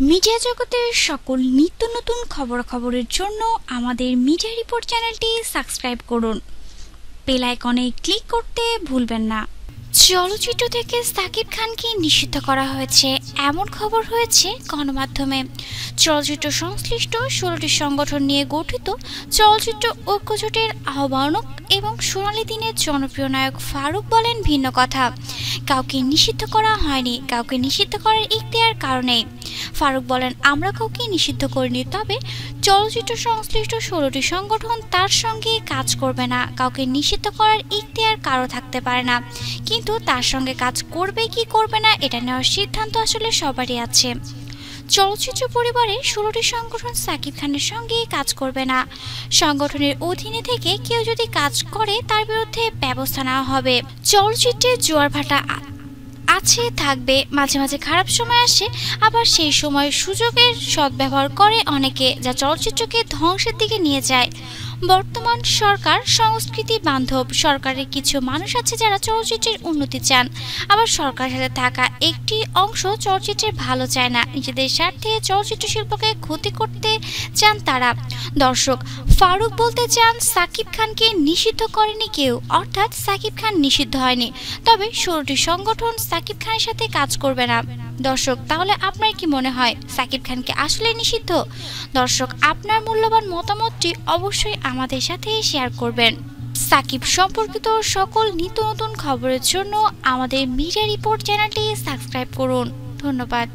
Media জগতের সকল নিত্য নতুন খবরাখবরের জন্য আমাদের মিডিয়া রিপোর্ট চ্যানেলটি সাবস্ক্রাইব করুন। বেল আইকনে ক্লিক করতে ভুলবেন না। চলচ্চিত্র থেকে সাকিব খানকে নিষিদ্ধ করা হয়েছে এমন খবর হয়েছে গণমাধ্যমে। চলচ্চিত্র সংশ্লিষ্ট ষোলোটি সংগঠন নিয়ে গঠিত চলচ্চিত্র ঐক্যজোটের আহ্বানক এবং সোনালী দিনের জনপ্রিয় নায়ক ফারুক বলেন ভিন্ন কথা। কাউকে নিষিদ্ধ করা হয়নি, কাউকে নিষিদ্ধ করার ইখতিয়ার কারণে। ফারুক বলেন, আমরা কাউকে নিষিদ্ধ করিনি, তবে চলচ্চিত্র সংশ্লিষ্ট ষোলোটি সংগঠন তার সঙ্গে কাজ করবে না। কাউকে নিষিদ্ধ করার ইখতিয়ার কারও থাকতে পারে না। কিন্তু তার সঙ্গে কাজ করবে কি করবে না, এটা নেওয়ার সিদ্ধান্ত আসলে সবারই আছে। চলচ্চিত্র পরিবারের ষোলোটি সংগঠন সাকিব খানের সঙ্গে কাজ করবে না। সংগঠনের অধীনে থেকে কেউ যদি কাজ করে, তার বিরুদ্ধে ব্যবস্থা নেওয়া হবে। চলচ্চিত্রে জোয়ার ভাটা আছে, থাকবে, মাঝে মাঝে খারাপ সময় আসে, আবার সেই সময় সুযোগের সদ্ব্যবহার করে অনেকে যা চলচ্চিত্রকে ধ্বংসের দিকে নিয়ে যায়। বর্তমান সরকার, সংস্কৃতি বান্ধব, সরকারের কিছু মানুষ আছে যারা চলচ্চিত্রের উন্নতি চান। আবার সরকারের সাথে থাকা একটি অংশ চলচ্চিত্রের ভালো চায় না। নিজেদের স্বার্থে চলচ্চিত্র শিল্পকে ক্ষতি করতে চান তারা। দর্শক, ফারুক বলতে চান সাকিব খানকে নিষিদ্ধ করেনি কেউ, অর্থাৎ সাকিব খান নিষিদ্ধ হয়নি। তবে ষোলোটি সংগঠন সাকিব খানের সাথে কাজ করবে না। দর্শক, তাহলে আপনার কি মনে হয়, সাকিব খানকে আসলে নিষিদ্ধ? দর্শক, আপনার মূল্যবান মতামতটি অবশ্যই আমাদের সাথে শেয়ার করবেন। সাকিব সম্পর্কিত সকল নিত্য নতুন খবরের জন্য আমাদের মিডিয়া রিপোর্ট চ্যানেলটি সাবস্ক্রাইব করুন। ধন্যবাদ।